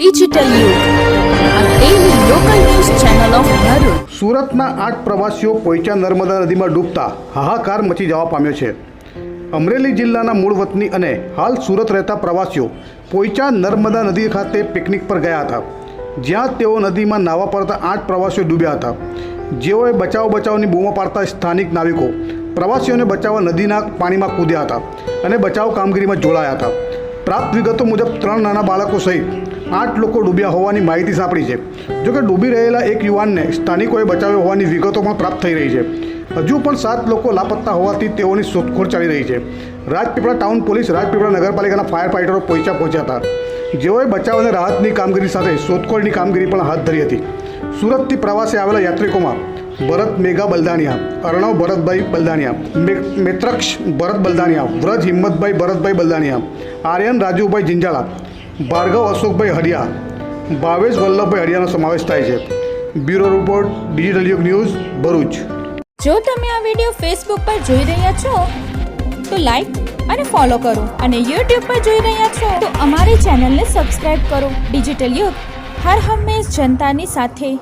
Digital યુગ આઠ પ્રવાસીઓ પોઈચા નર્મદા નદીમાં ડૂબતા હાહાકાર મચી જવા પામ્યો છે. અમરેલી જિલ્લાના મૂળ વતની અને હાલ સુરત રહેતા પ્રવાસીઓ પોઈચા નર્મદા નદી ખાતે પિકનિક પર ગયા હતા. જ્યાં તેઓ નદીમાં નાહવા પડતા આઠ પ્રવાસીઓ ડૂબ્યા હતા. જેઓએ બચાવ બચાવની બૂમો પાડતા સ્થાનિક નાવિકો પ્રવાસીઓને બચાવવા નદીના પાણીમાં કૂદ્યા હતા અને બચાવ કામગીરીમાં જોડાયા હતા. પ્રાપ્ત વિગતો મુજબ ત્રણ નાના બાળકો સહિત આઠ લોકો ડૂબ્યા હોવાની માહિતી સાંપડી છે. જોકે ડૂબી રહેલા એક યુવાનને સ્થાનિકોએ બચાવ્યો હોવાની વિગતો પણ પ્રાપ્ત થઈ રહી છે. હજુ પણ સાત લોકો લાપત્તા હોવાથી તેઓની શોધખોળ ચાલી રહી છે. રાજપીપળા ટાઉન પોલીસ રાજપીપળા નગરપાલિકાના ફાયર ફાઇટરો પહોંચ્યા પહોંચ્યા હતા. જેઓએ બચાવ અને રાહતની કામગીરી સાથે શોધખોળની કામગીરી પણ હાથ ધરી હતી. સુરતથી પ્રવાસે આવેલા યાત્રિકોમાં ભરત મેઘા બલદાણિયા અર્ણવ ભરતભાઈ બલદાણિયા મેત્રક્ષ ભરત બલદાણિયા વ્રજ હિંમતભાઈ ભરતભાઈ બલદાણિયા આર્યન, રાજુભાઈ જિંજાળા, ભાર્ગવ અશોકભાઈ હરિયા, ભાવેશ વલ્લભભાઈ હરિયાનો સમાવેશ થાય છે. Bureau report, digital Yug news, Bharuch. જો તમે આ વીડિયો ફેસબુક પર જોઈ રહ્યા છો, તો લાઈક અને ફોલો કરો અને યુટ્યુબ પર જોઈ રહ્યા છો, તો અમારી ચેનલને સબસ્ક્રાઇબ કરો. ડિજિટલ યુગ, હર હંમેશ જનતાની સાથે.